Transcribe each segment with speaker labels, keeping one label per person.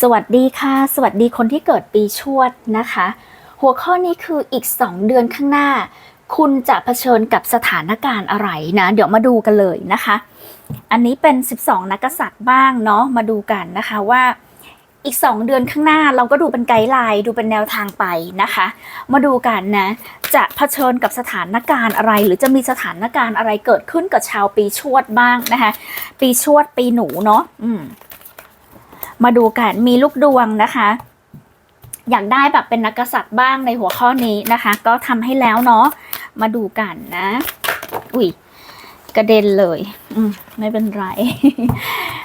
Speaker 1: สวัสดีค่ะ สวัสดีคนที่เกิดปีชวดนะคะ หัวข้อนี้คืออีก 2 เดือนข้างหน้า คุณจะเผชิญกับสถานการณ์อะไรนะ เดี๋ยวมาดูกันเลยนะคะ อันนี้เป็น 12 นักษัตริย์บ้างเนาะมาดูกันนะคะว่าอีก 2 เดือนข้างหน้าเราก็ดูเป็นไกด์ไลน์ดูเป็นแนวทางไปนะคะ มาดูกันนะ จะเผชิญกับสถานการณ์อะไร หรือจะมีสถานการณ์อะไรเกิดขึ้นกับชาวปีชวดบ้างนะคะ ปีชวดปีหนูเนาะอืม มาดูกันมีลูกดวงนะคะ อยากได้แบบเป็นนักกษัตริย์บ้างในหัวข้อนี้นะคะ ก็ทำให้แล้วเนาะมาดูกันนะ อุ้ยกระเด็นเลย อืมไม่เป็นไร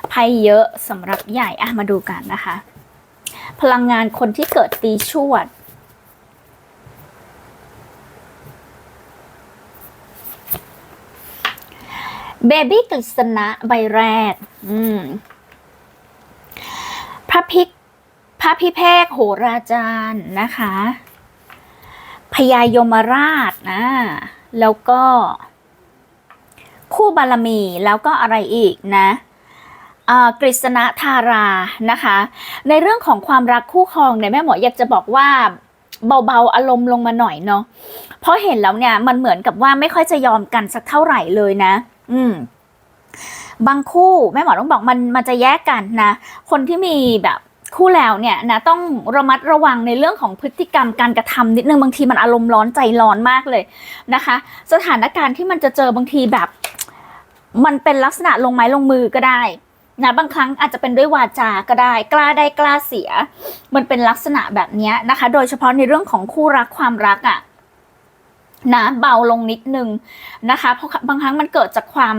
Speaker 1: ไพ่เยอะสำหรับใหญ่อะมาดูกันนะคะ พลังงานคนที่เกิดปีชวดเบบี้กฤษณะใบแรก อืม ระพิกพระพิเภกโหราจารย์นะคะพญายมราชนะแล้วก็ คู่บารมีแล้วก็อะไรอีกนะอ่ากฤษณธารานะคะ ในเรื่องของความรักคู่ครองเนี่ยแม่หมออยากจะบอกว่าเบาๆอารมณ์ลงมาหน่อยเนาะเพราะเห็นแล้วเนี่ยมันเหมือนกับว่าไม่ค่อยจะยอมกันสักเท่าไหร่เลยนะ อืม บางคู่แม่หมอต้องบอกมันมันจะแยกกันนะ คนที่มีแบบคู่แล้วเนี่ยนะต้องระมัดระวังในเรื่องของพฤติกรรมการกระทำนิดนึงบางทีมันอารมณ์ร้อนใจร้อนมากเลยนะคะ สถานการณ์ที่มันจะเจอบางทีแบบ มันเป็นลักษณะลงไม้ลงมือก็ได้นะบางครั้งอาจจะเป็นด้วยวาจาก็ได้ กล้าได้กล้าเสีย มันเป็นลักษณะแบบนี้นะคะ โดยเฉพาะในเรื่องของคู่รักความรักอะ่ะนะเบาลงนิดนึงนะคะเพราะบางครั้งมันเกิดจากความ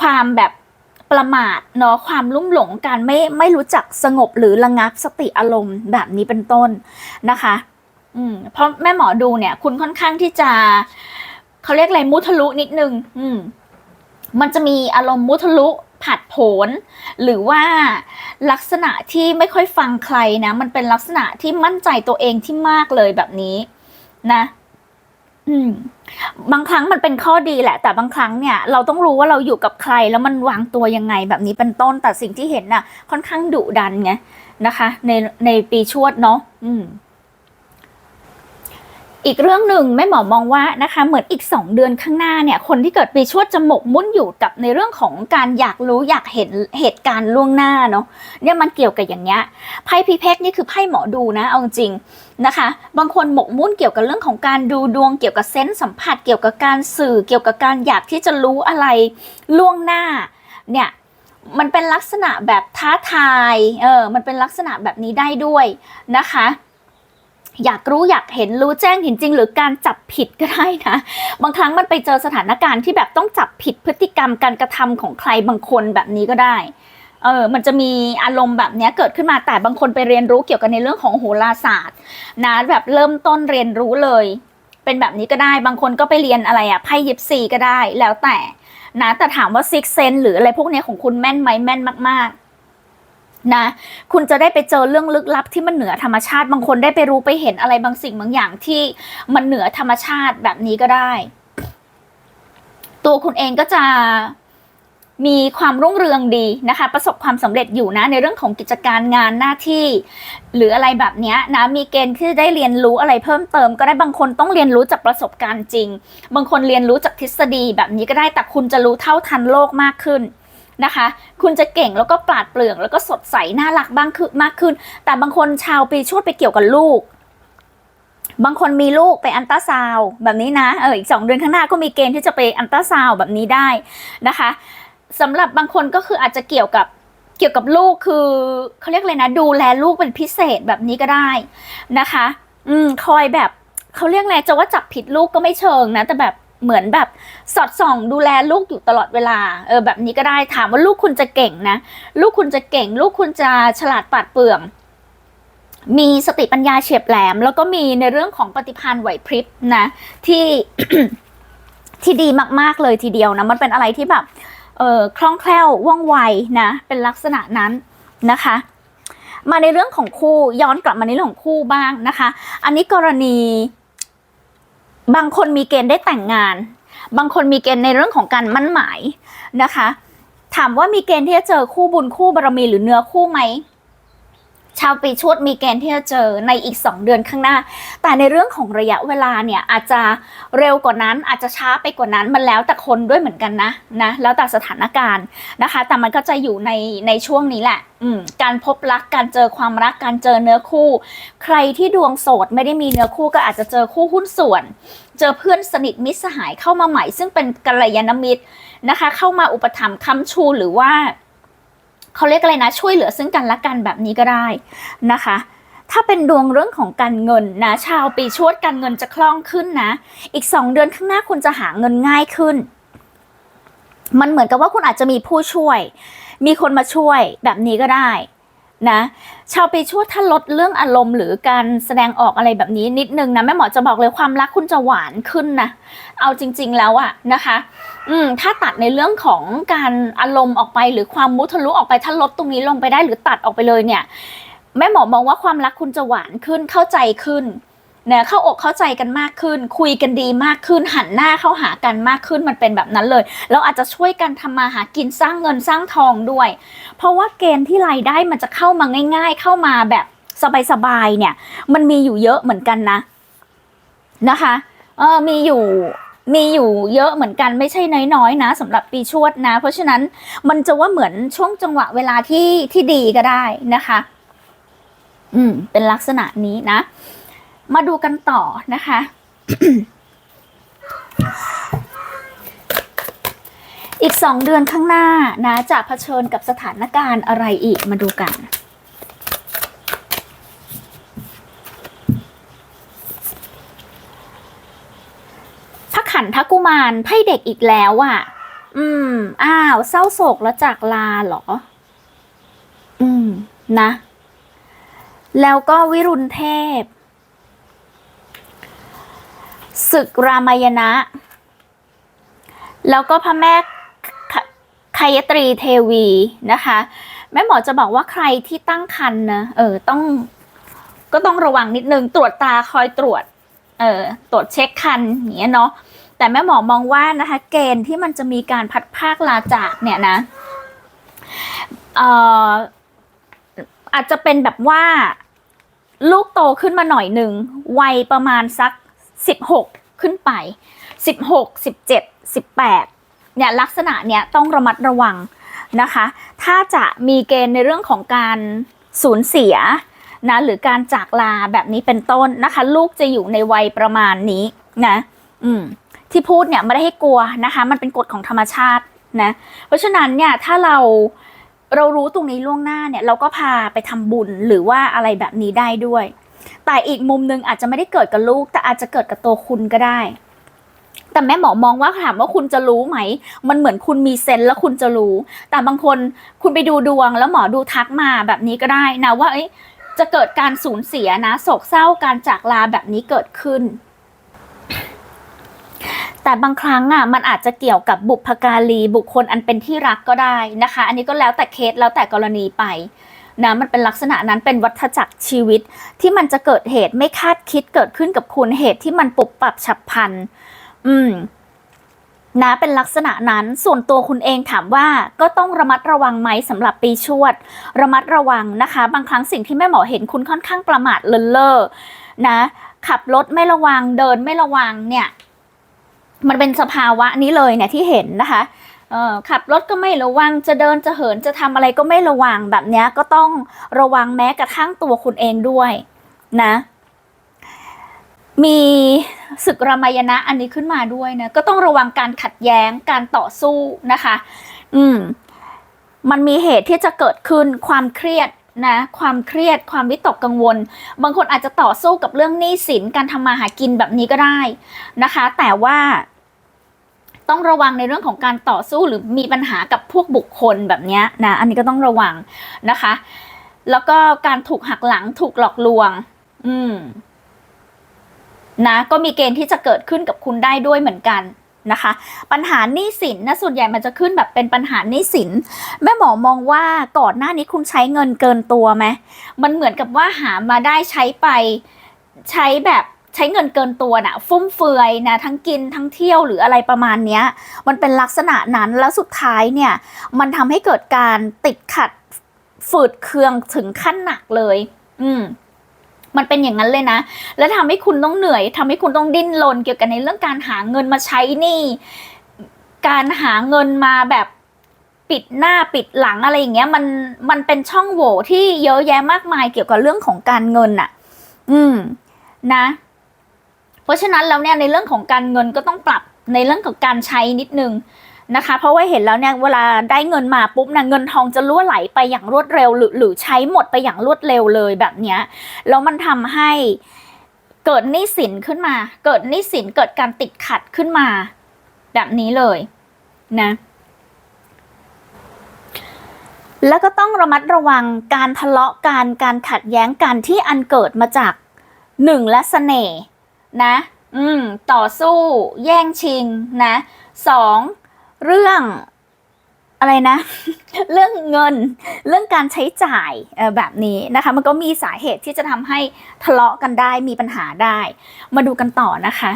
Speaker 1: ความแบบประมาทเนาะความลุ่มหลงการไม่ไม่รู้จักสงบหรือระงับสติอารมณ์แบบนี้เป็นต้นนะคะอืมเพราะแม่หมอดูเนี่ย คุณค่อนข้างที่จะเขาเรียกอะไรมุทะลุนิดนึง อืม มันจะมีอารมณ์มุทะลุผัดผนหรือว่าลักษณะที่ไม่ค่อยฟังใครนะมันเป็นลักษณะที่มั่นใจตัวเองที่มากเลยแบบนี้ นะ อืม บางครั้งมันเป็นข้อดีแหละ แต่บางครั้งเนี่ยเราต้องรู้ว่าเราอยู่กับใครแล้วมันวางตัวยังไงแบบนี้เป็นต้นแต่สิ่งที่เห็นน่ะ ค่อนข้างดุดันไงนะคะ ในในปีชวดเนาะอืมอีกเรื่องหนึ่งแม่หมอมองว่านะคะเหมือนอีก 2 เดือนข้างหน้าเนี่ยคนที่เกิดปีชวดจะหมกมุ่นอยู่กับในเรื่องของการอยากรู้อยากเห็นเหตุการณ์ล่วงหน้าเนาะเนี่ยมันเกี่ยวกับอย่างเงี้ยไพ่พีเพกนี่คือไพ่หมอดูนะเอาจริง นะคะ บางคนหมกมุ่นเกี่ยวกับเรื่องของการดูดวงเกี่ยวกับเซนส์สัมผัส เกี่ยวกับการสื่อเกี่ยวกับการอยากที่จะรู้อะไรล่วงหน้าเนี่ยมันเป็นลักษณะแบบท้าทายเออมันเป็นลักษณะแบบนี้ได้ด้วยนะคะอยากรู้อยากเห็นรู้แจ้งเห็นจริง หรือการจับผิดก็ได้นะ บางครั้งมันไปเจอสถานการณ์ที่แบบต้องจับผิดพฤติกรรมการกระทำของใครบางคนแบบนี้ก็ได้ เออ มันจะมีอารมณ์แบบนี้เกิดขึ้นมาแต่บางคนไปเรียนรู้เกี่ยวกับในเรื่องของโหราศาสตร์นะแบบเริ่มต้นเรียนรู้เลย เป็นแบบนี้ก็ได้บางคนก็ไปเรียนอะไรอะไพ่ยิปซีก็ได้แล้วแต่นะแต่ถามว่าซิกเซนหรืออะไรพวกนี้ของคุณแม่นไหมแม่นมาก ๆ นะ คุณจะได้ไปเจอเรื่องลึกลับที่มันเหนือธรรมชาติ บางคนได้ไปรู้ไปเห็นอะไรบางสิ่งบางอย่างที่มันเหนือธรรมชาติแบบนี้ก็ได้ ตัวคุณเองก็จะ มีความรุ่งเรืองดีนะคะ ประสบความสำเร็จอยู่นะในเรื่องของกิจการงานหน้าที่ หรืออะไรแบบนี้นะมีเกณฑ์ที่ได้เรียนรู้อะไรเพิ่มเติม ก็ได้บางคนต้องเรียนรู้จากประสบการณ์จริง บางคนเรียนรู้จากทฤษฎีแบบนี้ก็ได้แต่คุณจะรู้เท่าทันโลกมากขึ้นนะคะ คุณจะเก่งแล้วก็ปราดเปรื่องแล้วก็สดใสน่ารักบ้างคือมากขึ้น แต่บางคนชาวปีชวดไปเกี่ยวกับลูก บางคนมีลูกไปอันตราซาวแบบนี้นะเอออีกสองเดือนข้างหน้าก็มีเกณฑ์ที่จะไปอันตราซาวแบบนี้ได้นะคะ สำหรับบางคนก็คืออาจจะเกี่ยวกับเกี่ยวกับลูกคือเขาเรียกเลยนะ ดูแลลูกเป็นพิเศษแบบนี้ก็ได้นะคะ อืมคอยแบบเขาเรียกอะไรจะว่าจับผิดลูกก็ไม่เชิงนะ แต่แบบเหมือนแบบสอดส่องดูแลลูกอยู่ตลอดเวลาเออแบบนี้ก็ได้ถามว่าลูกคุณจะเก่งนะ ลูกคุณจะเก่ง ลูกคุณจะฉลาดปาดเปรื่อง มีสติปัญญาเฉียบแหลม แล้วก็มีในเรื่องของปฏิภาณไหวพริบนะ ที่ที่ดีมากๆเลยทีเดียวนะมันเป็นอะไรที่แบบ เออคล่องแคล่วว่องไวนะเป็นลักษณะนั้นนะคะ มาในเรื่องของคู่ย้อนกลับมาในเรื่องของคู่บ้างนะคะ อันนี้กรณี บางคนมีเกณฑ์ได้แต่งงาน บางคนมีเกณฑ์ในเรื่องของการมั่นหมายนะคะ ถามว่ามีเกณฑ์ที่จะเจอคู่บุญคู่บารมีหรือเนื้อคู่ไหม ชาวปีชวดมีเกณฑ์ที่จะเจอในอีก 2 เดือนข้างหน้า แต่ในเรื่องของระยะเวลาเนี่ยอาจจะเร็วกว่านั้นอาจจะช้าไปกว่านั้นมันแล้วแต่คนด้วยเหมือนกันนะนะแล้วแต่สถานการณ์นะคะ แต่มันก็จะอยู่ในในช่วงนี้แหละการพบรักการเจอความรักการเจอเนื้อคู่ ใครที่ดวงโสดไม่ได้มีเนื้อคู่ก็อาจจะเจอคู่หุ้นส่วน เจอเพื่อนสนิทมิตรสหายเข้ามาใหม่ ซึ่งเป็นกัลยาณมิตรนะคะ เข้ามาอุปถัมภ์ค้ำชูหรือว่า เขาเรียกอะไรนะช่วยเหลือซึ่งกันและกันแบบนี้ก็ได้นะคะ ถ้าเป็นดวงเรื่องของการเงินนะชาวปีชวดการเงินจะคล่องขึ้นนะ อีกสองเดือนข้างหน้าคุณจะหาเงินง่ายขึ้น มันเหมือนกับว่าคุณอาจจะมีผู้ช่วย มีคนมาช่วยแบบนี้ก็ได้ นะชาวปีชวดถ้าลดเรื่องอารมณ์หรือการแสดงออกอะไรแบบนี้นิดนึงนะแม่หมอจะบอกเลยความรักคุณจะหวานขึ้นนะเอาจริง ๆแล้วอะนะคะ อืมถ้าตัดในเรื่องของการอารมณ์ออกไปหรือความมุทะลุออกไปถ้าลดตรงนี้ลงไปได้หรือตัดออกไปเลยเนี่ย แม่หมอมองว่าความรักคุณจะหวานขึ้นเข้าใจขึ้น เนี่ยเข้าอกเข้าใจกันมากขึ้น คุยกันดีมากขึ้น หันหน้าเข้าหากันมากขึ้นมันเป็นแบบนั้นเลยแล้วอาจจะช่วยกันทำมาหากินสร้างเงินสร้างทองด้วย เพราะว่าเกณฑ์ที่รายได้มันจะเข้ามาง่าย ๆ เข้ามาแบบสบายๆเนี่ย มันมีอยู่เยอะเหมือนกันนะนะคะเออมีอยู่มีอยู่เยอะเหมือนกันไม่ใช่น้อยๆ นะสำหรับปีชวดนะ เพราะฉะนั้นมันจะว่าเหมือนช่วงจังหวะเวลาที่ที่ดีก็ได้นะคะ อืม เป็นลักษณะนี้นะ มาดูกันต่อนะคะ อีกสองเดือนข้างหน้านะจะเผชิญกับสถานการณ์อะไรอีกมาดูกันพระขันทกุมารไพ่เด็กอีกแล้วอะ่ะ อืม อ้าว เศร้าโศกแล้วจากลาเหรอ อืม นะ แล้วก็วิรุณเทพ ศึกรามายณะ แล้วก็พระแม่คายตรีเทวีนะคะ แม่หมอจะบอกว่าใครที่ตั้งครรภ์นะเออต้องก็ต้องระวังนิดนึงตรวจตาคอยตรวจเออตรวจเช็คคันอย่างเงี้ยเนาะแต่แม่หมอมองว่านะคะเกณฑ์ที่มันจะมีการพัดภาคลาจากเนี่ยนะเอ่ออาจจะเป็นแบบว่าลูกโตขึ้นมาหน่อยหนึ่งวัยประมาณสัก สิบหกขึ้นไปสิบหกสิบเจ็ดสิบแปดเนี่ยลักษณะเนี่ยต้องระมัดระวังนะคะ ถ้าจะมีเกณฑ์ในเรื่องของการสูญเสียนะหรือการจากลาแบบนี้เป็นต้นนะคะ ลูกจะอยู่ในวัยประมาณนี้นะอืมที่พูดเนี่ยไม่ได้ให้กลัวนะคะ มันเป็นกฎของธรรมชาตินะเพราะฉะนั้นเนี่ยถ้าเราเรารู้ตรงนี้ล่วงหน้าเนี่ยเราก็พาไปทำบุญหรือว่าอะไรแบบนี้ได้ด้วย แต่อีกมุมหนึงอาจจะไม่ได้เกิดกับลูก แต่อาจจะเกิดกับตัวคุณก็ได้ แต่แม่หมอมองว่าถามว่าคุณจะรู้ไหม มันเหมือนคุณมีเซนแล้วคุณจะรู้ แต่บางคนคุณไปดูดวงแล้วหมอดูทักมาแบบนี้ก็ได้นะว่าจะเกิดการสูญเสียนะโศกเศร้าการจากลาแบบนี้เกิดขึ้นแต่บางครั้งอะมันอาจจะเกี่ยวกับบุพการีบุคคลอันเป็นที่รักก็ได้นะคะ อันนี้ก็แล้วแต่เคสแล้วแต่กรณีไป นะมันเป็นลักษณะนั้นเป็นวัฏจักรชีวิตที่มันจะเกิดเหตุไม่คาดคิดเกิดขึ้นกับคุณเหตุที่มันปุบปับฉับพลัน อืมนะเป็นลักษณะนั้นส่วนตัวคุณเองถามว่าก็ต้องระมัดระวังไหมสำหรับปีชวด ระมัดระวังนะคะ บางครั้งสิ่งที่แม่หมอเห็นคุณค่อนข้างประมาทเลินเล่อนะขับรถไม่ระวังเดินไม่ระวังเนี่ย มันเป็นสภาวะนี้เลยเนี่ยที่เห็นนะคะ เออขับรถก็ไม่ระวังจะเดินจะเหินจะทำอะไรก็ไม่ระวังแบบนี้ก็ต้องระวังแม้กระทั่งตัวคุณเองด้วยนะมีศึกรามายณะอันนี้ขึ้นมาด้วยนะก็ต้องระวังการขัดแย้งการต่อสู้นะคะ อืมมันมีเหตุที่จะเกิดขึ้นความเครียดนะ ความเครียดความวิตกกังวล บางคนอาจจะต่อสู้กับเรื่องหนี้สินการทำมาหากินแบบนี้ก็ได้นะคะ แต่ว่า ต้องระวังในเรื่องของการต่อสู้หรือมีปัญหากับพวกบุคคลแบบนี้นะอันนี้ก็ต้องระวังนะคะ แล้วก็การถูกหักหลังถูกหลอกลวง อืมนะก็มีเกณฑ์ที่จะเกิดขึ้นกับคุณได้ด้วยเหมือนกันนะคะ ปัญหาหนี้สินนะส่วนใหญ่มันจะขึ้นแบบเป็นปัญหาหนี้สินแม่หมอมองว่าก่อนหน้านี้คุณใช้เงินเกินตัวไหมมันเหมือนกับว่าหามาได้ใช้ไปใช้แบบ ช้เงินเกินตัวน่ะฟุ่มเฟือยนะทั้งกินทั้งเที่ยวหรืออะไรประมาณเนี้ย มันเป็นลักษณะนั้นแล้วสุดท้ายเนี่ย มันทำให้เกิดการติดขัดฝืดเคืองถึงขั้นหนักเลย อืมมันเป็นอย่างนั้นเลยนะ แล้วทำให้คุณต้องเหนื่อยทำให้คุณต้องดิ้นรนเกี่ยวกับในเรื่องการหาเงินมาใช้นี่ การหาเงินมาแบบปิดหน้าปิดหลังอะไรอย่างเงี้ย มันมันเป็นช่องโหว่ที่เยอะแยะมากมายเกี่ยวกับเรื่องของการเงินอะอืม นะ เพราะฉะนั้นแล้วเนี่ยในเรื่องของการเงินก็ต้องปรับในเรื่องของการใช้นิดนึงนะคะ เพราะว่าเห็นแล้วเนี่ยเวลาได้เงินมาปุ๊บนะเงินทองจะล่วไหลไปอย่างรวดเร็ว หรือหรือใช้หมดไปอย่างรวดเร็วเลยแบบเนี้ยแล้วมันทำให้เกิดหนี้สินขึ้นมา เกิดหนี้สินเกิดการติดขัดขึ้นมา แบบนี้เลยนะแล้วก็ต้องระมัดระวังการทะเลาะกันการขัดแย้งกันที่อันเกิดมาจากหนึ่งและเสน่ห์ นะ อืม ต่อสู้ แย่งชิงนะสองเรื่องอะไรนะ เรื่องเงินเรื่องการใช้จ่ายแบบนี้นะคะ มันก็มีสาเหตุที่จะทำให้ทะเลาะกันได้มีปัญหาได้ มาดูกันต่อนะคะ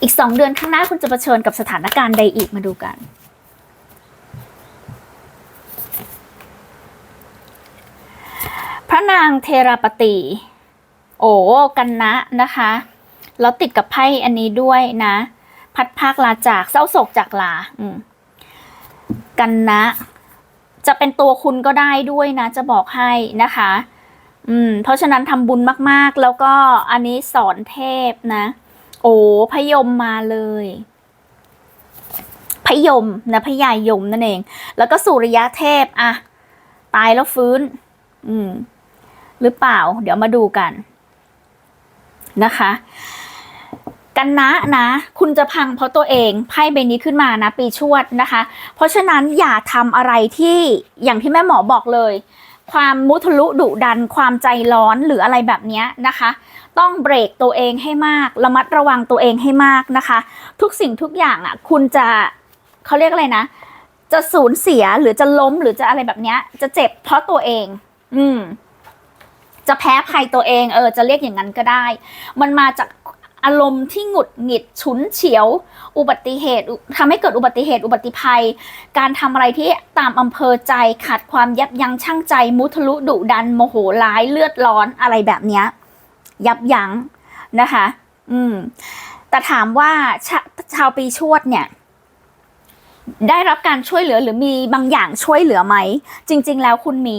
Speaker 1: อีกสองเดือนข้างหน้าคุณจะเผชิญกับสถานการณ์ใดอีกมาดูกันพระนางเทราปตี โอ้กันนะนะคะ แล้วติดกับไพ่อันนี้ด้วยนะ พัดภาคลาจากเศร้าโศกจากลาอืมกันนะ จะเป็นตัวคุณก็ได้ด้วยนะ จะบอกให้นะคะ อืม เพราะฉะนั้นทำบุญมากๆ แล้วก็อันนี้สอนเทพนะ โอ้พยมมาเลยพยมนะพยายมนั่นเอง แล้วก็สุริยะเทพอะตายแล้วฟื้น อืม หรือเปล่า เดี๋ยวมาดูกัน นะคะ กันนะนะ คุณจะพังเพราะตัวเองไพ่ใบนี้ขึ้นมานะ ปีชวดนะคะ เพราะฉะนั้นอย่าทำอะไรที่อย่างที่แม่หมอบอกเลย ความมุทะลุดุดัน ความใจร้อนหรืออะไรแบบนี้นะคะ ต้องเบรกตัวเองให้มาก ระมัดระวังตัวเองให้มากนะคะ ทุกสิ่งทุกอย่างอะ คุณจะเขาเรียกอะไรนะจะสูญเสียหรือจะล้มหรือจะอะไรแบบเนี้ย จะเจ็บเพราะตัวเอง อืม จะแพ้ภัยตัวเองเออจะเรียกอย่างนั้นก็ได้ มันมาจากอารมณ์ที่หงุดหงิดฉุนเฉียว อุบัติเหตุอุทำให้เกิดอุบัติเหตุ อุบัติภัย การทำอะไรที่ตามอำเภอใจขาดความยับยั้งชั่งใจ มุทะลุดุดันโมโหร้ายเลือดร้อนอะไรแบบเนี้ยยับยั้งนะคะ อืมแต่ถามว่าชาชาวปีชวดเนี่ย ได้รับการช่วยเหลือหรือมีบางอย่างช่วยเหลือไหม จริง ๆ แล้วคุณมี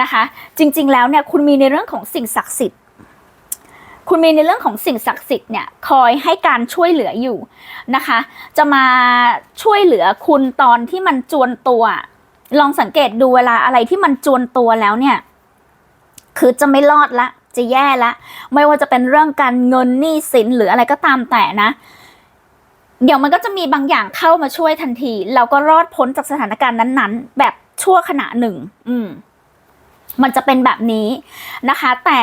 Speaker 1: นะคะ จริง ๆ แล้วเนี่ยคุณมีในเรื่องของสิ่งศักดิ์สิทธิ์ คุณมีในเรื่องของสิ่งศักดิ์สิทธิ์เนี่ยคอยให้การช่วยเหลืออยู่นะคะ จะมาช่วยเหลือคุณตอนที่มันจวนตัว ลองสังเกตดูเวลาอะไรที่มันจวนตัวแล้วเนี่ย คือจะไม่รอดละ จะแย่ละ ไม่ว่าจะเป็นเรื่องการเงินหนี้สินหรืออะไรก็ตามแต่นะ เดี๋ยวมันก็จะมีบางอย่างเข้ามาช่วยทันที เราก็รอดพ้นจากสถานการณ์นั้นๆ แบบชั่วขณะหนึ่ง อืม มันจะเป็นแบบนี้นะคะ แต่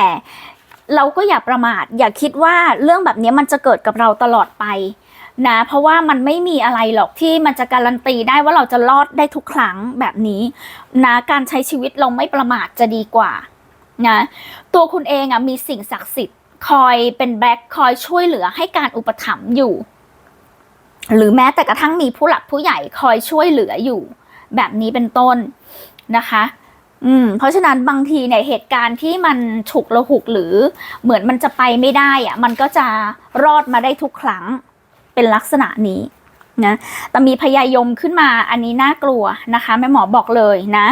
Speaker 1: เราก็อย่าประมาท อย่าคิดว่าเรื่องแบบนี้มันจะเกิดกับเราตลอดไปนะเพราะว่ามันไม่มีอะไรหรอกที่มันจะการันตีได้ว่าเราจะรอดได้ทุกครั้งแบบนี้นะการใช้ชีวิตเราไม่ประมาทจะดีกว่านะตัวคุณเองอะมีสิ่งศักดิ์สิทธิ์คอยเป็นแบ็คคอยช่วยเหลือให้การอุปถัมภ์อยู่ หรือแม้แต่กระทั่งมีผู้หลักผู้ใหญ่คอยช่วยเหลืออยู่ แบบนี้เป็นต้นนะคะ อืม เพราะฉะนั้นบางทีเนี่ยเหตุการณ์ที่มันฉุกระหุกหรือเหมือนมันจะไปไม่ได้อะมันก็จะรอดมาได้ทุกครั้งเป็นลักษณะนี้นะแต่มีพยายมขึ้นมาอันนี้น่ากลัวนะคะแม่หมอบอกเลยนะ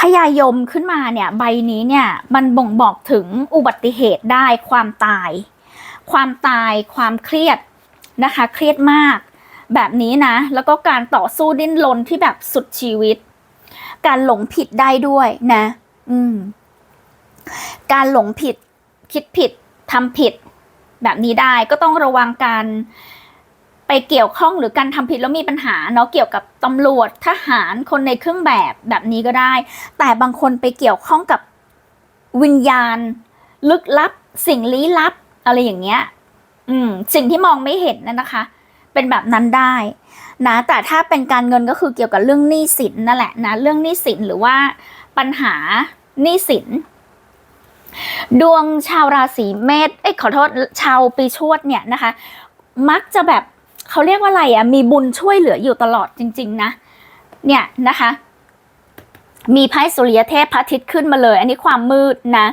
Speaker 1: พยายมขึ้นมาเนี่ยใบนี้เนี่ยมันบ่งบอกถึงอุบัติเหตุได้ความตาย ความตายความเครียด นะคะ เครียดมาก แบบนี้นะ แล้วก็การต่อสู้ดิ้นรนที่แบบสุดชีวิต การหลงผิดได้ด้วยนะ อืม การหลงผิด คิดผิดทำผิด แบบนี้ได้ก็ต้องระวังการไปเกี่ยวข้องหรือการทำผิดแล้วมีปัญหาเนาะเกี่ยวกับตำรวจทหารคนในเครื่องแบบแบบนี้ก็ได้ แต่บางคนไปเกี่ยวข้องกับวิญญาณ ลึกลับ สิ่งลี้ลับ อะไรอย่างเงี้ย อืมสิ่งที่มองไม่เห็นนะนนะคะ เป็นแบบนั้นได้นะแต่ถ้าเป็นการเงินก็คือเกี่ยวกับเรื่องหนี้สินนั่นแหละนะเรื่องหนี้สินหรือว่าปัญหาหนี้สิน ดวงชาวราศีเมษเอ้ยขอโทษชาวปีชวดเนี่ยนะคะ มักจะแบบเขาเรียกว่าอะไรอะมีบุญช่วยเหลืออยู่ตลอดจริง ๆ นะ เนี่ยนะคะ มีไพ่สุริยเทพพระอาทิตย์ขึ้นมาเลย อันนี้ความมืดนะ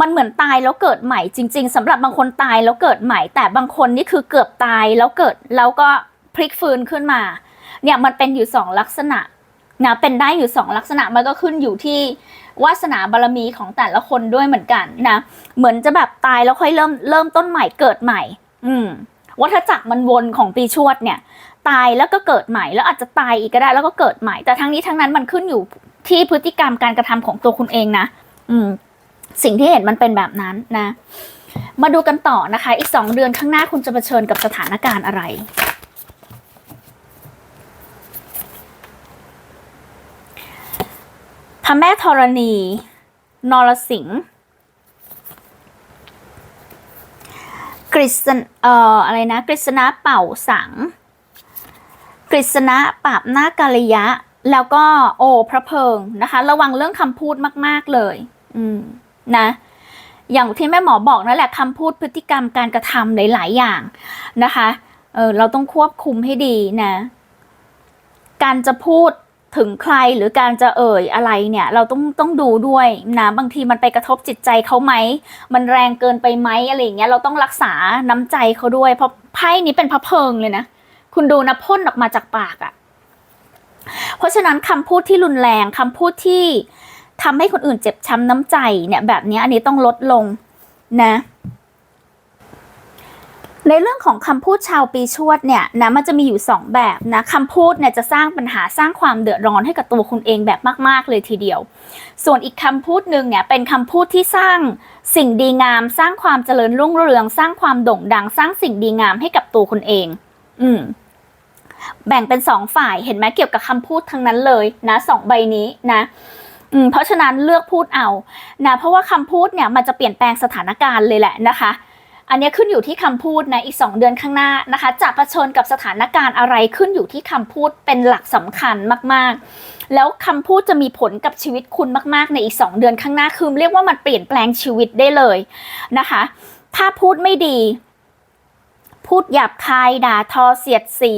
Speaker 1: มันเหมือนตายแล้วเกิดใหม่จริง ๆสำหรับบางคนตายแล้วเกิดใหม่ แต่บางคนนี่คือเกือบตายแล้วเกิดแล้วก็พลิกฟื้นขึ้นมา เนี่ยมันเป็นอยู่สองลักษณะนะเป็นได้อยู่สองลักษณะมันก็ขึ้นอยู่ที่วาสนาบารมีของแต่ละคนด้วยเหมือนกันนะเหมือนจะแบบตายแล้วค่อยเริ่มเริ่มต้นใหม่เกิดใหม่ อืมวัฏจักรมันวนของปีชวดเนี่ย ตายแล้วก็เกิดใหม่ แล้วอาจจะตายอีกก็ได้แล้วก็เกิดใหม่ แต่ทั้งนี้ทั้งนั้นมันขึ้นอยู่ที่พฤติกรรมการกระทำของตัวคุณเองนะ อืม สิ่งที่เห็นมันเป็นแบบนั้นนะ มาดูกันต่อนะคะ อีกสองเดือนข้างหน้าคุณจะเผชิญกับสถานการณ์อะไร พระแม่ธรณี นรสิงห์กฤษณเอ่ออะไรนะกฤษณะเป่าสัง กฤษณะปราบหน้ากาลยะ แล้วก็โอพระเพิงนะคะ ระวังเรื่องคำพูดมาก ๆ เลย อืม นะอย่างที่แม่หมอบอกนั่นแหละคำพูดพฤติกรรมการกระทำหลาย ๆ อย่างนะคะเออเราต้องควบคุมให้ดีนะ การจะพูดถึงใครหรือการจะเอ่ยอะไรเนี่ย เราต้องต้องดูด้วยนะบางทีมันไปกระทบจิตใจเขาไหม มันแรงเกินไปไหมอะไรอย่างเงี้ยเราต้องรักษาน้ำใจเขาด้วย เพราะไพ่นี้เป็นพระเพิงเลยนะ คุณดูนะพ่นออกมาจากปากอะ่ะ เพราะฉะนั้นคำพูดที่รุนแรงคำพูดที่ ทำให้คนอื่นเจ็บช้ำน้ำใจเนี่ยแบบนี้อันนี้ต้องลดลงนะในเรื่องของคำพูดชาวปีชวดเนี่ยนะมันจะมีอยู่ 2 แบบนะคำพูดเนี่ยจะสร้างปัญหาสร้างความเดือดร้อนให้กับตัวคุณเองแบบมาก ๆ เลยทีเดียว ส่วนอีกคำพูดหนึ่งเนี่ยเป็นคำพูดที่สร้างสิ่งดีงาม สร้างความเจริญรุ่งเรือง สร้างความโด่งดัง สร้างสิ่งดีงามให้กับตัวคุณเอง อืมแบ่งเป็นสองฝ่ายเห็นไหมเกี่ยวกับคำพูดทั้งนั้นเลยนะสองใบนี้นะ อืมเพราะฉะนั้นเลือกพูดเอานะเพราะว่าคำพูดเนี่ยมันจะเปลี่ยนแปลงสถานการณ์เลยแหละนะคะ อันนี้ขึ้นอยู่ที่คำพูดนะอีก 2 เดือนข้างหน้านะคะจะประชนกับสถานการณ์อะไรขึ้นอยู่ที่คำพูดเป็นหลักสำคัญมากๆ แล้วคำพูดจะมีผลกับชีวิตคุณมากๆ ในอีก 2 เดือนข้างหน้าคือเรียกว่ามันเปลี่ยนแปลงชีวิตได้เลยนะคะ ถ้าพูดไม่ดี พูดหยาบคายด่าทอเสียดสี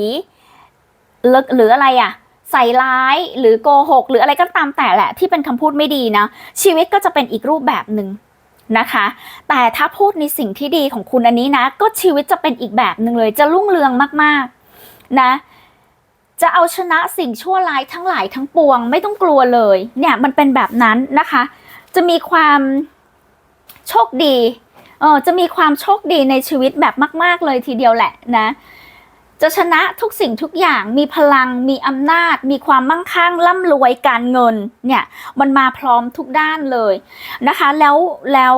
Speaker 1: หรือหรืออะไรอะ ใส่ร้ายหรือโกหก หรืออะไรก็ตามแต่แหละที่เป็นคำพูดไม่ดีนะ ชีวิตก็จะเป็นอีกรูปแบบหนึ่งนะคะ แต่ถ้าพูดในสิ่งที่ดีของคุณอันนี้นะ ก็ชีวิตจะเป็นอีกแบบหนึ่งเลย จะรุ่งเรืองมากๆนะจะเอาชนะสิ่งชั่วร้ายทั้งหลายทั้งปวงไม่ต้องกลัวเลยเนี่ยมันเป็นแบบนั้นนะคะ จะมีความโชคดีเออจะมีความโชคดีในชีวิตแบบมาก ๆ เลยทีเดียวแหละนะ จะชนะทุกสิ่งทุกอย่างมีพลังมีอำนาจ มีความมั่งคั่งร่ำรวยการเงินเนี่ยมันมาพร้อมทุกด้านเลยนะคะ แล้วแล้ว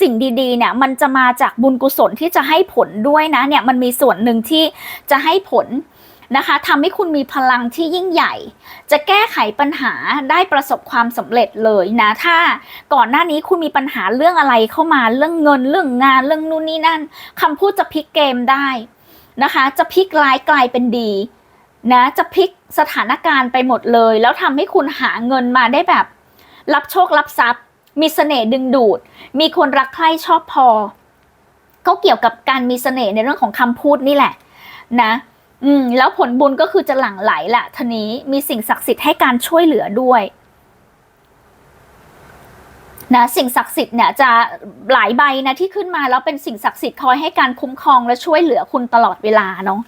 Speaker 1: สิ่งดีๆเนี่ยมันจะมาจากบุญกุศลที่จะให้ผลด้วยนะเนี่ยมันมีส่วนหนึ่งที่จะให้ผลนะคะทำให้คุณมีพลังที่ยิ่งใหญ่ จะแก้ไขปัญหาได้ประสบความสำเร็จเลยนะ ถ้าก่อนหน้านี้คุณมีปัญหาเรื่องอะไรเข้ามาเรื่องเงินเรื่องงานเรื่องนู่นนี่นั่นคำพูดจะพลิกเกมได้ นะคะ จะพลิกร้ายกลายเป็นดีนะจะพลิกสถานการณ์ไปหมดเลย แล้วทำให้คุณหาเงินมาได้แบบ รับโชครับทรัพย์ มีเสน่ห์ดึงดูด มีคนรักใคร่ชอบพอ ก็เกี่ยวกับการมีเสน่ห์ในเรื่องของคำพูดนี่แหละ นะอืมแล้วผลบุญก็คือจะหลั่งไหลแหละทีนี้มีสิ่งศักดิ์สิทธิ์ให้การช่วยเหลือด้วย นะสิ่งศักดิ์สิทธิ์เนี่ยจะหลายใบนะที่ขึ้นมาแล้วเป็นสิ่งศักดิ์สิทธิ์คอยให้การคุ้มครองและช่วยเหลือคุณตลอดเวลาเนาะ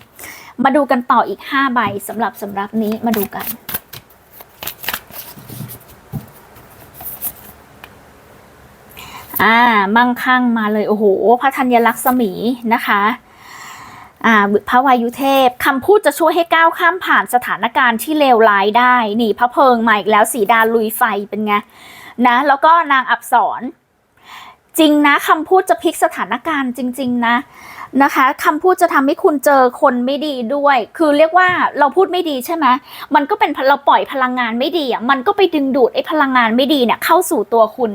Speaker 1: มาดูกันต่ออีก 5 ใบสำหรับสำหรับนี้มาดูกันอ่ามั่งคั่งมาเลย โอ้โหพระธัญลักษมีนะคะอ่าพระวายุเทพคำพูดจะช่วยให้ก้าวข้ามผ่านสถานการณ์ที่เลวร้ายได้ นี่พระเพิงมาอีกแล้วสีดาลุยไฟเป็นไง นะแล้วก็นางอับสรจริงนะคำพูดจะพลิกสถานการณ์จริง ๆ นะนะคะคำพูดจะทำให้คุณเจอคนไม่ดีด้วย คือเรียกว่าเราพูดไม่ดีใช่ไหมมันก็เป็นเราปล่อยพลังงานไม่ดีอะมันก็ไปดึงดูดไอ้พลังงานไม่ดีเนี่ยเข้าสู่ตัวคุณ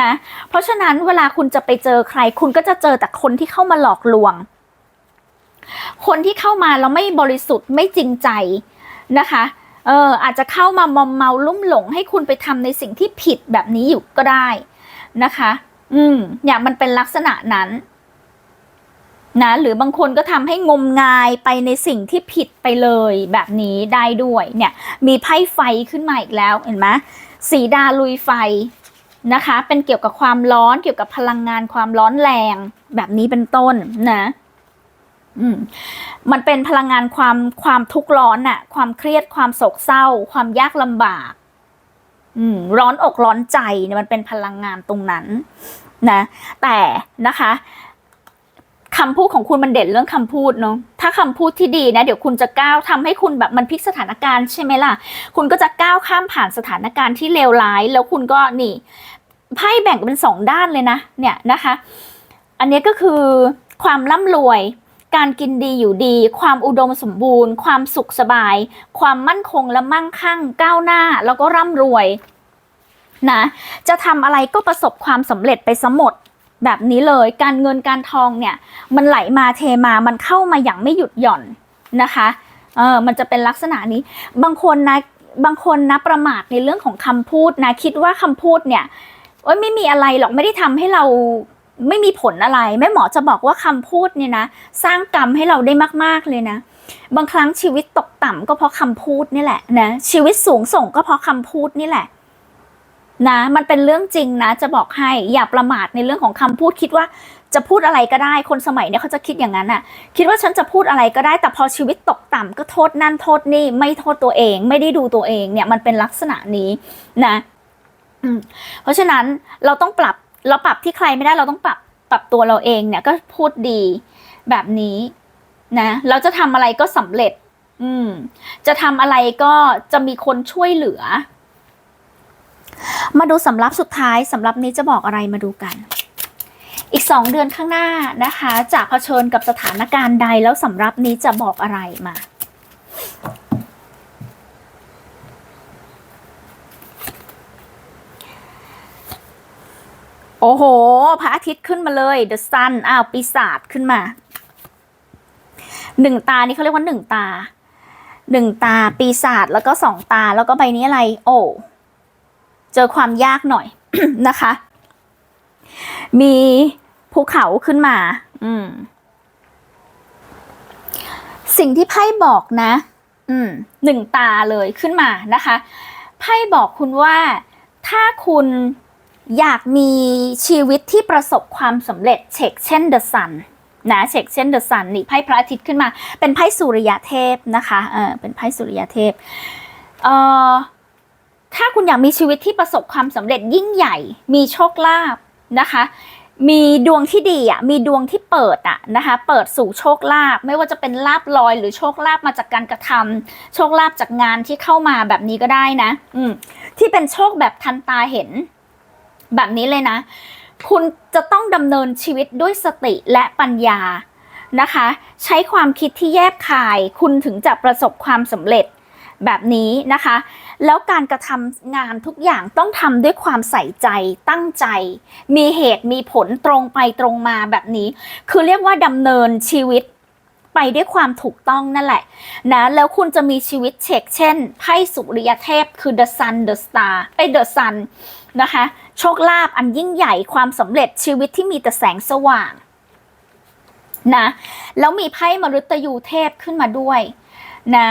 Speaker 1: นะเพราะฉะนั้นเวลาคุณจะไปเจอใคร คุณก็จะเจอแต่คนที่เข้ามาหลอกลวง คนที่เข้ามาแล้วไม่บริสุทธิ์ไม่จริงใจนะคะ เอออาจจะเข้ามามอมเมาลุ่มหลงให้คุณไปทำในสิ่งที่ผิดแบบนี้อยู่ก็ได้นะคะ อืมเนี่ยมันเป็นลักษณะนั้นนะหรือบางคนก็ทำให้งมงายไปในสิ่งที่ผิดไปเลยแบบนี้ได้ด้วยเนี่ยมีไพ่ไฟขึ้นมาอีกแล้วเห็นไหมสีดาลุยไฟนะคะ เป็นเกี่ยวกับความร้อนเกี่ยวกับพลังงานความร้อนแรงแบบนี้เป็นต้นนะ อืมมันเป็นพลังงานความความทุกข์ร้อนน่ะ ความเครียดความโศกเศร้า ความยากลำบาก อืม ร้อนอกร้อนใจเนี่ยมันเป็นพลังงานตรงนั้น นะ แต่นะคะคำพูดของคุณมันเด่นเรื่องคำพูดเนาะ ถ้าคำพูดที่ดีนะ เดี๋ยวคุณจะก้าวทำให้คุณแบบมันพลิกสถานการณ์ใช่ไหมล่ะ คุณก็จะก้าวข้ามผ่านสถานการณ์ที่เลวร้าย แล้วคุณก็นี่ไพ่แบ่งเป็นสองด้านเลยนะ เนี่ยนะคะ อันนี้ก็คือความร่ำรวย การกินดีอยู่ดี ความอุดมสมบูรณ์ ความสุขสบาย ความมั่นคงและมั่งคั่ง ก้าวหน้า แล้วก็ร่ำรวยนะ จะทำอะไรก็ประสบความสำเร็จไปสมหมดแบบนี้เลย การเงินการทองเนี่ย มันไหลมาเทมา มันเข้ามาอย่างไม่หยุดหย่อนนะคะ เออ มันจะเป็นลักษณะนี้ บางคนนะ บางคนนะประมาทในเรื่องของคำพูดนะ คิดว่าคำพูดเนี่ยโอ้ยไม่มีอะไรหรอกไม่ได้ทำให้เรา ไม่มีผลอะไร แม่หมอจะบอกว่าคำพูดเนี่ยนะ สร้างกรรมให้เราได้มาก ๆ เลยนะ บางครั้งชีวิตตกต่ำก็เพราะคำพูดนี่แหละนะชีวิตสูงส่งก็เพราะคำพูดนี่แหละนะมันเป็นเรื่องจริงนะ จะบอกให้อย่าประมาทในเรื่องของคำพูดคิดว่าจะพูดอะไรก็ได้คนสมัยเนี้ยเขาจะคิดอย่างนั้นอะคิดว่าฉันจะพูดอะไรก็ได้แต่พอชีวิตตกต่ำก็โทษนั่นโทษนี่ไม่โทษตัวเอง ไม่ได้ดูตัวเองเนี่ยมันเป็นลักษณะนี้นะเพราะฉะนั้นเราต้องปรับ เราปรับที่ใครไม่ได้เราต้องปรับปรับตัวเราเองเนี่ยก็พูดดีแบบนี้นะเราจะทำอะไรก็สำเร็จ อืม จะทำอะไรก็จะมีคนช่วยเหลือ มาดูสำรับสุดท้ายสำรับนี้จะบอกอะไรมาดูกัน อีกสองเดือนข้างหน้านะคะ จะเผชิญกับสถานการณ์ใดแล้วสำรับนี้จะบอกอะไรมา โอ้โห พระอาทิตย์ขึ้นมาเลย The Sun อ้าวปีศาจขึ้นมา หนึ่งตานี่เขาเรียกว่าหนึ่งตา หนึ่งตาปีศาจแล้วก็สองตาแล้วก็ใบนี้อะไร โอ้ เจอความยากหน่อยนะคะ มีภูเขาขึ้นมา อืม สิ่งที่ไพ่บอกนะ อืม หนึ่งตาเลยขึ้นมานะคะ ไพ่บอกคุณว่าถ้าคุณ อยากมีชีวิตที่ประสบความสำเร็จเช็คเช่นเดอะซันนะเช็คเช่นเดอะซันนี่ไพ่พระอาทิตย์ขึ้นมา เป็นไพ่สุริยะเทพนะคะเออเป็นไพ่สุริยะเทพเอ่อถ้าคุณอยากมีชีวิตที่ประสบความสำเร็จยิ่งใหญ่ มีโชคลาภนะคะ มีดวงที่ดีอะ มีดวงที่เปิดอะนะคะ เปิดสู่โชคลาภ ไม่ว่าจะเป็นลาบลอยหรือโชคลาภมาจากการกระทำโชคลาภจากงานที่เข้ามาแบบนี้ก็ได้นะ อืมที่เป็นโชคแบบทันตาเห็น แบบนี้เลยนะ คุณจะต้องดำเนินชีวิตด้วยสติและปัญญานะคะ ใช้ความคิดที่แยบคาย คุณถึงจะประสบความสำเร็จแบบนี้นะคะ แล้วการกระทำงานทุกอย่างต้องทำด้วยความใส่ใจตั้งใจ มีเหตุมีผลตรงไปตรงมาแบบนี้ คือเรียกว่าดำเนินชีวิตไปด้วยความถูกต้องนั่นแหละนะแล้วคุณจะมีชีวิตเช็คเช่นไพ่สุริยเทพคือ the sun the star ไอ้ the sun นะคะ โชคลาภอันยิ่งใหญ่ความสำเร็จชีวิตที่มีแต่แสงสว่างนะแล้วมีไพ่มฤตยูเทพขึ้นมาด้วยนะ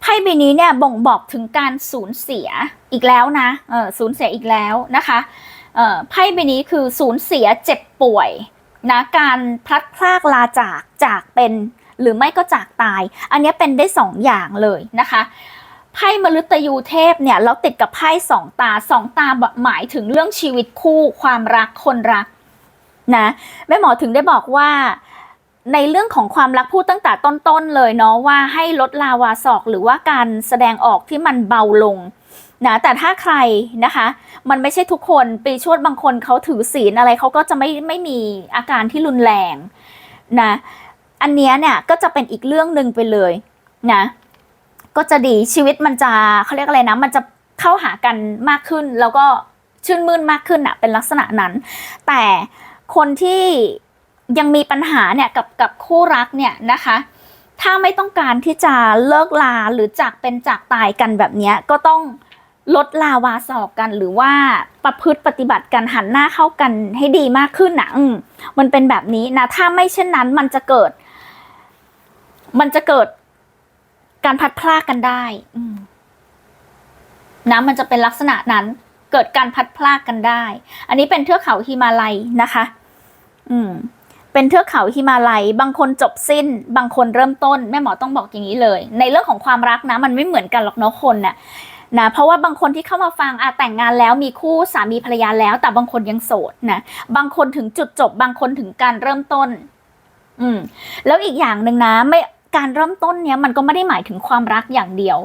Speaker 1: ไพ่ใบนี้เนี่ยบ่งบอกถึงการสูญเสียอีกแล้วนะเออสูญเสียอีกแล้วนะคะเออไพ่ใบนี้คือสูญเสียเจ็บป่วยนะการพลัดพรากลาจากจากเป็นหรือไม่ก็จากตาย อันนี้เป็นได้สองอย่างเลยนะคะ ไพ่มฤตยูเทพเนี่ยเราติดกับไพ่สองตาสองตาหมายถึงเรื่องชีวิตคู่ความรักคนรักนะแม่หมอถึงได้บอกว่าในเรื่องของความรักพูดตั้งแต่ต้นๆเลยเนาะว่าให้ลดลาวาศอกหรือว่าการแสดงออกที่มันเบาลงนะแต่ถ้าใครนะคะ มันไม่ใช่ทุกคนปีชวดบางคนเขาถือศีลอะไรเขาก็จะไม่ไม่มีอาการที่รุนแรงนะอันเนี้ยเนี่ยก็จะเป็นอีกเรื่องหนึ่งไปเลยนะ ก็จะดีชีวิตมันจะเขาเรียกอะไรนะ มันจะเข้าหากันมากขึ้น แล้วก็ชื่นมื่นมากขึ้นอะเป็นลักษณะนั้น แต่คนที่ยังมีปัญหาเนี่ยกับกับคู่รักเนี่ยนะคะ ถ้าไม่ต้องการที่จะเลิกลาหรือจากเป็นจากตายกันแบบนี้ก็ต้องลดลาวาสอกกันหรือว่าประพฤติปฏิบัติกันหันหน้าเข้ากันให้ดีมากขึ้นนะอืมมันเป็นแบบนี้นะ ถ้าไม่เช่นนั้นมันจะเกิด มันจะเกิด การพัดพลากกันได้นะมันจะเป็นลักษณะนั้น เกิดการพัดพลากกันได้ อันนี้เป็นเทือกเขาฮิมาลัยนะคะ อืม เป็นเทือกเขาฮิมาลัย บางคนจบสิ้น บางคนเริ่มต้น แม่หมอต้องบอกอย่างนี้เลย ในเรื่องของความรักนะ มันไม่เหมือนกันหรอกเนาะคนน่ะนะเพราะว่าบางคนที่เข้ามาฟังอาแต่งงานแล้วมีคู่สามีภรรยาแล้ว แต่บางคนยังโสดนะบางคนถึงจุดจบ บางคนถึงการเริ่มต้น อืม แล้วอีกอย่างหนึ่งนะ ไม่ การเริ่มต้นเนี้ยมันก็ไม่ได้หมายถึงความรักอย่างเดียว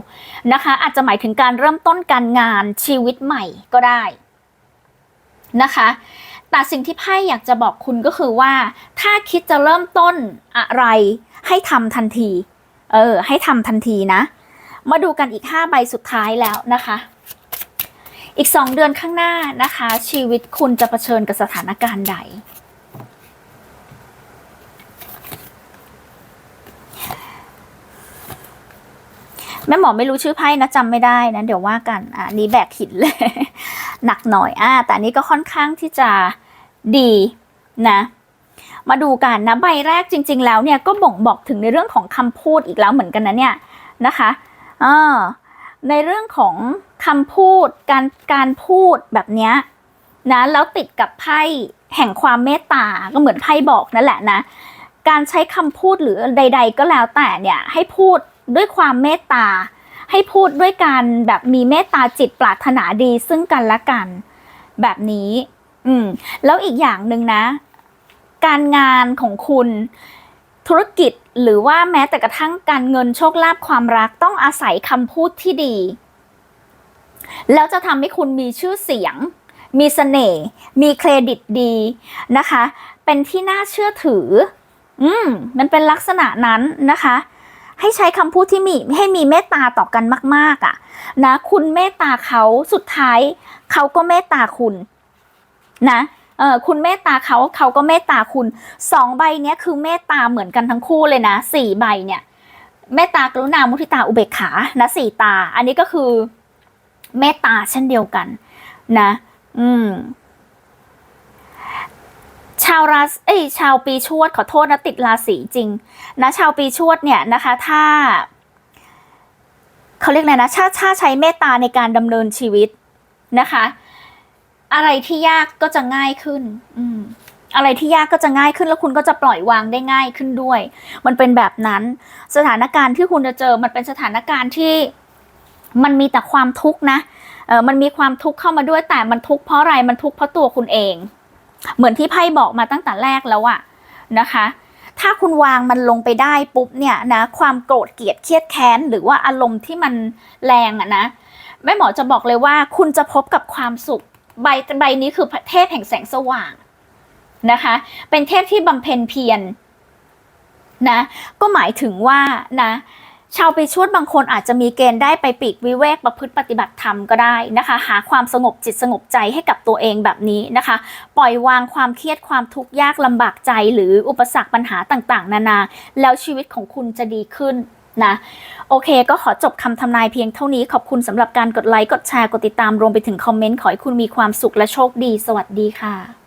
Speaker 1: นะคะ อาจจะหมายถึงการเริ่มต้นการงานชีวิตใหม่ก็ได้นะคะแต่สิ่งที่ไพ่อยากจะบอกคุณก็คือว่า ถ้าคิดจะเริ่มต้นอะไร ให้ทำทันที เออ ให้ทำทันทีนะ มาดูกันอีก 5 ใบสุดท้ายแล้วนะคะ อีก 2 เดือนข้างหน้านะคะ ชีวิตคุณจะเผชิญกับสถานการณ์ใด แม่หมอไม่รู้ชื่อไพ่นะจำไม่ได้นะเดี๋ยวว่ากันอะนี้แบกหินเลย หนักหน่อยอะแต่นี้ก็ค่อนข้างที่จะดีนะ มาดูกันนะใบแรกจริง ๆ แล้วเนี่ยก็บ่งบอกถึงในเรื่องของคำพูดอีกแล้วเหมือนกันนะเนี่ยนะคะอ่าในเรื่องของคำพูดการการพูดแบบเนี้ยนะแล้วติดกับไพ่แห่งความเมตตาก็เหมือนไพ่บอกนั่นแหละนะ การใช้คำพูดหรือใด ๆ ก็แล้วแต่เนี่ยให้พูด ด้วยความเมตตา ให้พูดด้วยการแบบมีเมตตาจิตปรารถนาดีซึ่งกันและกัน แบบนี้ อืม แล้วอีกอย่างหนึ่งนะ การงานของคุณธุรกิจหรือว่าแม้แต่กระทั่งการเงินโชคลาภความรักต้องอาศัยคำพูดที่ดี แล้วจะทำให้คุณมีชื่อเสียง มีเสน่ห์มีเครดิตดีนะคะ เป็นที่น่าเชื่อถือ อืมมันเป็นลักษณะนั้นนะคะ ให้ใช้คำพูดที่มีให้มีเมตตาต่อกันมาก ๆอะนะคุณเมตตาเขาสุดท้ายเขาก็เมตตาคุณนะเออคุณเมตตาเขาเขาก็เมตตาคุณสองใบเนี้ยคือเมตตาเหมือนกันทั้งคู่เลยนะสี่ใบเนี่ยเมตตากรุณามุทิตาอุเบกขานะสี่ตา อันนี้ก็คือเมตตาเช่นเดียวกันนะ อืม ชาวราศเอ้ยชาวปีชวดขอโทษนะติดราศีจริงนะชาวปีชวดเนี่ยนะคะถ้าเขาเรียกอะไรนะถ้าถ้าใช้เมตตาในการดำเนินชีวิตนะคะ อะไรที่ยากก็จะง่ายขึ้น อืมอะไรที่ยากก็จะง่ายขึ้นแล้วคุณก็จะปล่อยวางได้ง่ายขึ้นด้วย มันเป็นแบบนั้น สถานการณ์ที่คุณจะเจอมันเป็นสถานการณ์ที่มันมีแต่ความทุกข์นะเออมันมีความทุกข์เข้ามาด้วยแต่มันทุกข์เพราะอะไรมันทุกข์เพราะตัวคุณเอง เหมือนที่ไพ่บอกมาตั้งแต่แรกแล้วอะนะคะ ถ้าคุณวางมันลงไปได้ปุ๊บเนี่ยนะความโกรธเกลียดเครียดแค้นหรือว่าอารมณ์ที่มันแรงอะนะแม่หมอจะบอกเลยว่า คุณจะพบกับความสุขใบใบนี้คือเทพแห่งแสงสว่างนะคะ เป็นเทพที่บำเพ็ญเพียรนะก็หมายถึงว่านะ ชาวไปชวดบางคนอาจจะมีเกณฑ์ได้ไปปีกวิเวกประพฤติปฏิบัติธรรมก็ได้นะคะ หาความสงบจิตสงบใจให้กับตัวเองแบบนี้นะคะ ปล่อยวางความเครียดความทุกข์ยากลำบากใจหรืออุปสรรคปัญหาต่างๆ นานา แล้วชีวิตของคุณจะดีขึ้นนะโอเค ก็ขอจบคำทำนายเพียงเท่านี้ขอบคุณสำหรับการกดไลค์กดแชร์กดติดตามรวมไปถึงคอมเมนต์ขอให้คุณมีความสุขและโชคดี สวัสดีค่ะ